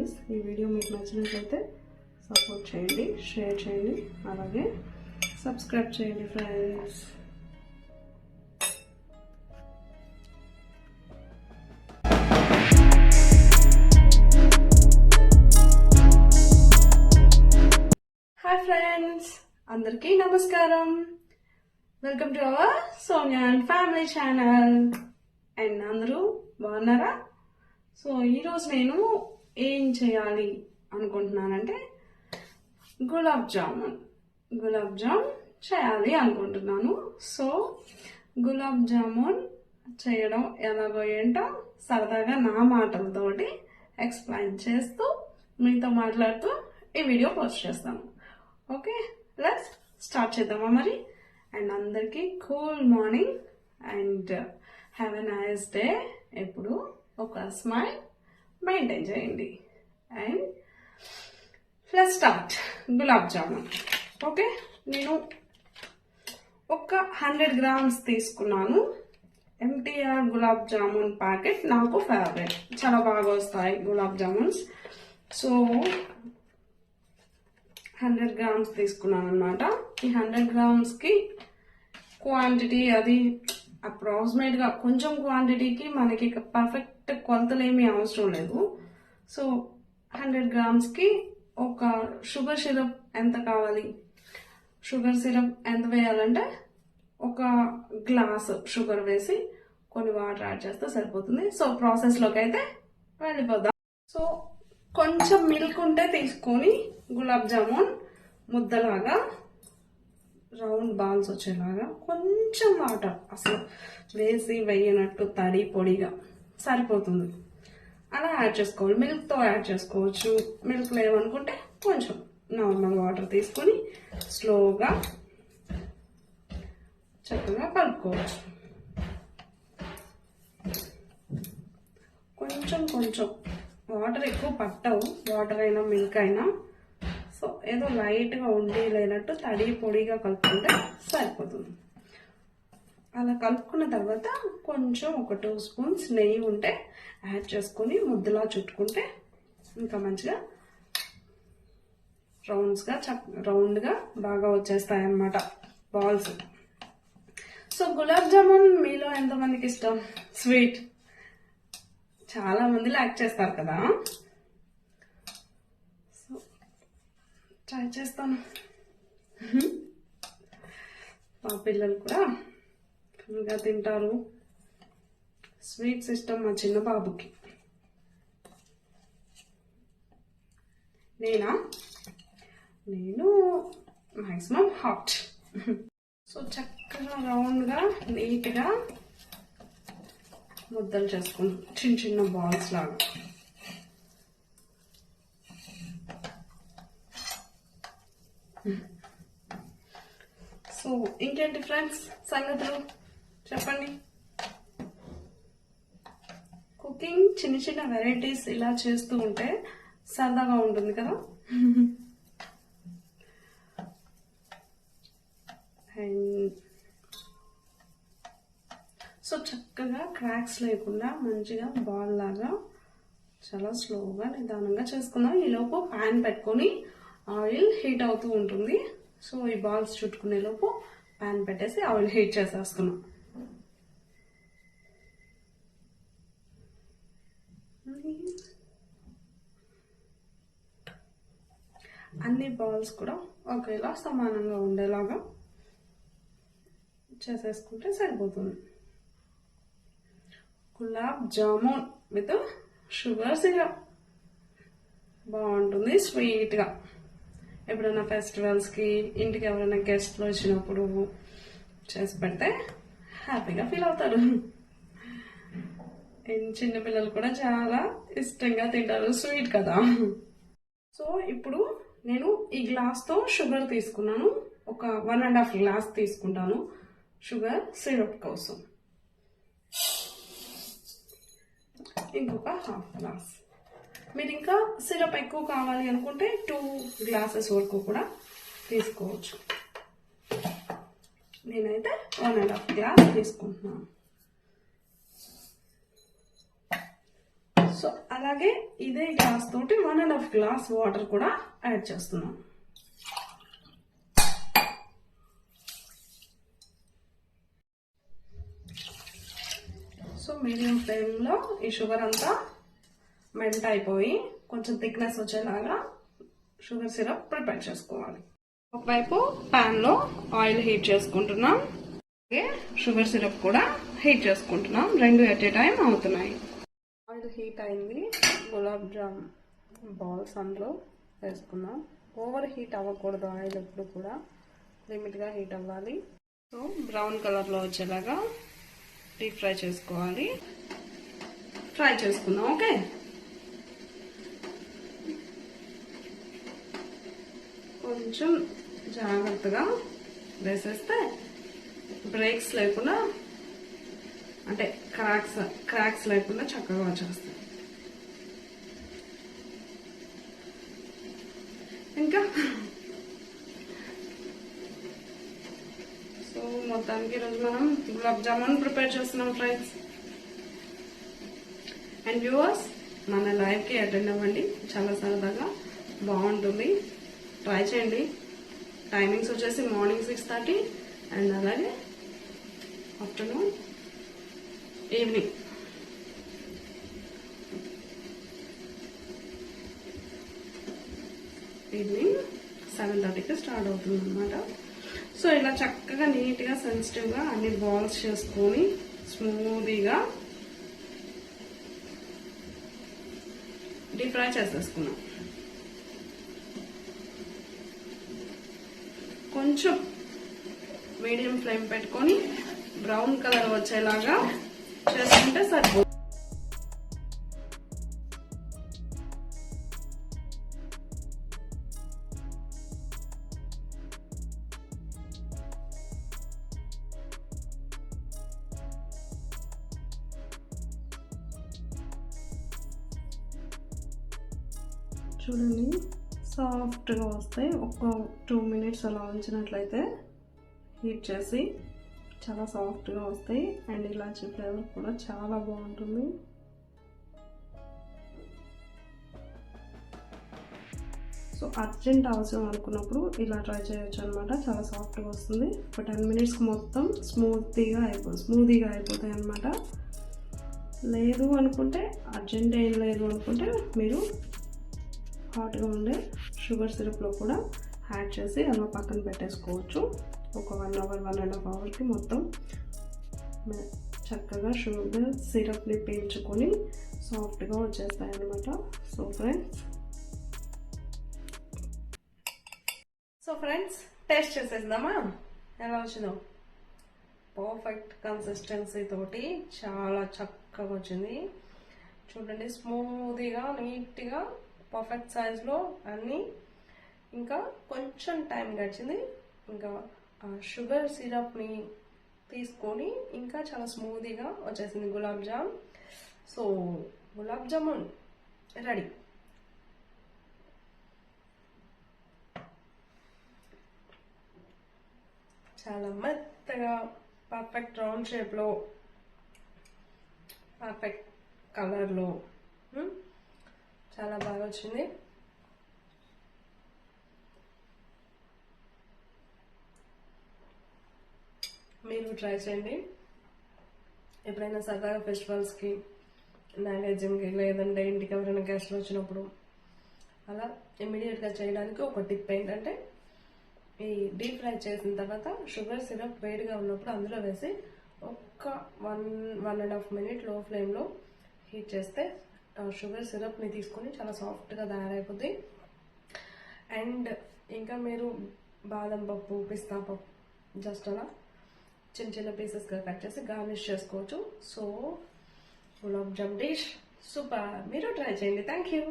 Please ఈ video మీకు నచ్చినట్లయితే సపోర్ట్ చేయండి షేర్ చేయండి అలాగే సబ్స్క్రైబ్ చేయండి ఫ్రెండ్స్ హాయ్ ఫ్రెండ్స్ అందరికీ నమస్కారం. Welcome to our Sonia and family channel and అందరూ బాగున్నారా? సో ఈరోజు నేను ఏం చేయాలి అనుకుంటున్నానంటే గులాబ్ జామున్. గులాబ్ జామ్ చేయాలి అనుకుంటున్నాను. సో గులాబ్ జామున్ చేయడం ఎలాగో ఏంటో సరదాగా నా మాటలతోటి ఎక్స్ప్లెయిన్ చేస్తూ మీతో మాట్లాడుతూ ఈ వీడియో పోస్ట్ చేస్తాను. ఓకే లెట్స్ స్టార్ట్ చేద్దామా మరి? అండ్ అందరికీ cool morning and have a nice day. ఎప్పుడు ఒక స్మైల్ మెయింటైన్ చేయండి. And plus start. Gulab jamun. Okay? నేను ఒక హండ్రెడ్ గ్రామ్స్ తీసుకున్నాను. ఎంటీఆర్ గులాబ్ జామున్ ప్యాకెట్ నాకు ఫేవరెట్. చాలా బాగా వస్తాయి gulab jamuns. So hundred grams తీసుకున్నాను అనమాట ఈ హండ్రెడ్ గ్రామ్స్కి క్వాంటిటీ అది అప్రాక్సిమేట్గా కొంచెం క్వాంటిటీకి మనకి పర్ఫెక్ట్ కొంతలేమీ అవసరం లేదు. సో హండ్రెడ్ గ్రామ్స్కి ఒక షుగర్ సిరప్ ఎంత కావాలి? షుగర్ సిరప్ ఎంత వేయాలంటే ఒక గ్లాస్ షుగర్ వేసి కొన్ని వాటర్ యాడ్ చేస్తే సరిపోతుంది. సో ప్రాసెస్లోకి అయితే వెళ్ళిపోదాం. సో కొంచెం మిల్క్ ఉంటే తీసుకొని గులాబ్ జామున్ ముద్దలాగా రౌండ్ బాల్స్ వచ్చేలాగా కొంచెం వాటర్ అసలు వేసి వేయనట్టు తడి పొడిగా. సరిపోతుంది. అలా యాడ్ చేసుకోవాలి. మిల్క్తో యాడ్ చేసుకోవచ్చు. మిల్క్ లేవనుకుంటే కొంచెం నార్మల్ వాటర్ తీసుకొని స్లోగా చక్కగా కలుపుకోవచ్చు. కొంచెం కొంచెం వాటర్ ఎక్కువ పట్టవు. వాటర్ అయినా మిల్క్ అయినా. సో ఏదో లైట్గా ఉండి లేనట్టు తడి పొడిగా కలుపుకుంటే సరిపోతుంది. అలా కలుపుకున్న తర్వాత కొంచెం ఒక టూ స్పూన్స్ నెయ్యి ఉంటే యాడ్ చేసుకొని ముద్దలా చుట్టుకుంటే ఇంకా మంచిగా రౌండ్స్గా చక్ రౌండ్గా బాగా వచ్చేస్తాయి అన్నమాట బాల్స్ సో గులాబ్ జామున్ మీలో ఎంతమందికి ఇష్టం? స్వీట్ చాలా మంది లైక్ చేస్తారు కదా. సో ట్రై చేస్తాను. మా పిల్లలు కూడా ఫుల్గా తింటారు. స్వీట్స్ ఇష్టం మా చిన్న బాబుకి. నేనా? నేను మ్యాక్సిమం హాట్. సో చక్కగా రౌండ్గా నీట్గా ముద్దలు చేసుకుంటాం చిన్న చిన్న బాల్స్ లాగా. సో ఇంకేంటి ఫ్రెండ్స్ సంగతులు? చెప్పండి. కుకింగ్ చిన్న చిన్న వెరైటీస్ ఇలా చేస్తూ ఉంటే సరదాగా ఉంటుంది కదా. అండ్ సో చక్కగా క్రాక్స్ లేకుండా మంచిగా బాల్ లాగా చాలా స్లోగా నిదానంగా చేసుకుందాం. ఈలోపు ప్యాన్ పెట్టుకొని ఆయిల్ హీట్ అవుతూ ఉంటుంది. సో ఈ బాల్స్ చుట్టుకునే లోపు ప్యాన్ పెట్టేసి ఆయిల్ హీట్ చేసేస్తున్నాం అన్ని బాల్స్ కూడా ఒకేలా సమానంగా ఉండేలాగా చేసేసుకుంటే సరిపోతుంది. Gulab jamun with sugar syrup. బాగుంటుంది స్వీట్గా. ఎప్పుడైనా ఫెస్టివల్స్కి ఇంటికి ఎవరైనా గెస్ట్లు వచ్చినప్పుడు చేసి పెడితే హ్యాపీగా ఫీల్ అవుతారు. అండ్ చిన్నపిల్లలు కూడా చాలా ఇష్టంగా తింటారు స్వీట్ కదా. సో ఇప్పుడు నేను ఈ గ్లాస్తో షుగర్ తీసుకున్నాను. ఒక వన్ అండ్ హాఫ్ గ్లాస్ తీసుకుంటాను. షుగర్ సిరప్ కోసం. ఇంకొక హాఫ్ గ్లాస్ మీరు ఇంకా సిరప్ ఎక్కువ కావాలి అనుకుంటే టూ గ్లాసెస్ వరకు కూడా తీసుకోవచ్చు. నేనైతే వన్ అండ్ హాఫ్ గ్లాస్ తీసుకుంటున్నాను. సో అలాగే ఇదే గ్లాస్ తోటి one and half glass water కూడా యాడ్ చేస్తున్నాం. సో మీడియం ఫ్లేమ్లో ఈ షుగర్ అంతా మెంట్ అయిపోయి కొంచెం థిక్నెస్ వచ్చేలాగా షుగర్ సిరప్ ప్రిపేర్ చేసుకోవాలి. ఒకవైపు ప్యాన్లో ఆయిల్ హీట్ చేసుకుంటున్నాం. అలాగే షుగర్ సిరప్ కూడా హీట్ చేసుకుంటున్నాం. రెండు ఎట్ ఏ టైం అవుతున్నాయి. ఆయిల్ హీట్ అయింది గులాబ్ జామ్ బాల్స్ అందులో వేసుకుందాం ఓవర్ హీట్ అవ్వకూడదు ఆయిల్ ఎప్పుడు కూడా. లిమిట్గా హీట్ అవ్వాలి. సో బ్రౌన్ కలర్లో వచ్చేలాగా డీప్ ఫ్రై చేసుకోవాలి. ఫ్రై చేసుకుందాం ఓకే కొంచెం జాగ్రత్తగా వేసేస్తే బ్రేక్స్ లేకుండా అంటే క్రాక్స్ క్రాక్స్ లేకుండా చక్కగా వచ్చేస్తాయి. ఇంకా? సో మొత్తానికి ఈరోజు మనం గులాబ్ జామున్ ప్రిపేర్ చేస్తున్నాం ఫ్రెండ్స్ అండ్ వ్యూవర్స్ మన లైవ్కి అటెండ్ అవ్వండి. చాలా సరదాగా బాగుంటుంది. ట్రై చేయండి. టైమింగ్స్ వచ్చేసి మార్నింగ్ సిక్స్ థర్టీ అండ్ అలాగే ఆఫ్టర్నూన్ ఈవినింగ్ ఈవినింగ్ సెవెన్ థర్టీకి స్టార్ట్ అవుతుంది అనమాట సో ఇలా చక్కగా నీట్గా సెన్సిటివ్గా అన్ని బాల్స్ చేసుకొని స్మూదీగా డీప్ ఫ్రై చేసేసుకున్నాం. కొంచెం మీడియం ఫ్లేమ్ పెట్టుకొని బ్రౌన్ కలర్ వచ్చేలాగా చేసుకుంటే సరిపోతుంది చూడండి సాఫ్ట్గా వస్తాయి. ఒక టూ మినిట్స్ అలా ఉంచినట్లయితే హీట్ చేసి చాలా సాఫ్ట్గా వస్తాయి. అండ్ ఇలాచీ ఫ్లేవర్ కూడా చాలా బాగుంటుంది. సో అర్జెంట్ అవసరం అనుకున్నప్పుడు ఇలా ట్రై చేయొచ్చు అనమాట చాలా సాఫ్ట్గా వస్తుంది. ఒక టెన్ మినిట్స్కి మొత్తం స్మూతీగా అయిపో స్మూతీగా అయిపోతాయి అనమాట లేదు అనుకుంటే అర్జెంట్ ఏం లేదు అనుకుంటే మీరు హాట్గా ఉండే షుగర్ సిరప్లో కూడా యాడ్ చేసి అలా పక్కన పెట్టేసుకోవచ్చు. ఒక one hour one and half అవర్కి మొత్తం చక్కగా షుగర్ సిరప్ని పీల్చుకొని సాఫ్ట్గా వచ్చేస్తాయి అనమాట so friends. So friends taste చేసేద్దామా? ఎలా వచ్చిందో? పర్ఫెక్ట్ కన్సిస్టెన్సీ తోటి చాలా చక్కగా వచ్చింది. చూడండి స్మూదీగా నీట్గా పర్ఫెక్ట్ సైజ్లో అన్నీ ఇంకా కొంచెం టైం గడిచింది. ఇంకా షుగర్ సిరప్ని తీసుకొని ఇంకా చాలా స్మూదీగా వచ్చేసింది gulab jam. So gulab jamun ready. చాలా మెత్తగా పర్ఫెక్ట్ రౌండ్ షేప్లో పర్ఫెక్ట్ కలర్లో చాలా బాగా వచ్చింది. మీరు ట్రై చేయండి. ఎప్పుడైనా సరదాగా ఫెస్టివల్స్కి మ్యారేజ్కి లేదంటే ఇంటికి ఎవరైనా గెస్ట్లు వచ్చినప్పుడు అలా ఇమ్మీడియట్గా చేయడానికి ఒక టిప్ ఏంటంటే ఈ డీప్ ఫ్రై చేసిన తర్వాత షుగర్ సిరప్ వేడిగా ఉన్నప్పుడు అందులో వేసి ఒక్క వన్ వన్ అండ్ హాఫ్ మినిట్లో ఫ్లేమ్లో హీట్ చేస్తే షుగర్ సిరప్ని తీసుకొని చాలా సాఫ్ట్గా తయారైపోద్ది. అండ్ ఇంకా మీరు బాదం పప్పు పిస్తా పప్పు జస్ట్ అలా చిన్న చిన్న పీసెస్గా కట్ చేసి గార్నిష్ చేసుకోవచ్చు. So gulab jam dish super మీరు ట్రై చేయండి. Thank you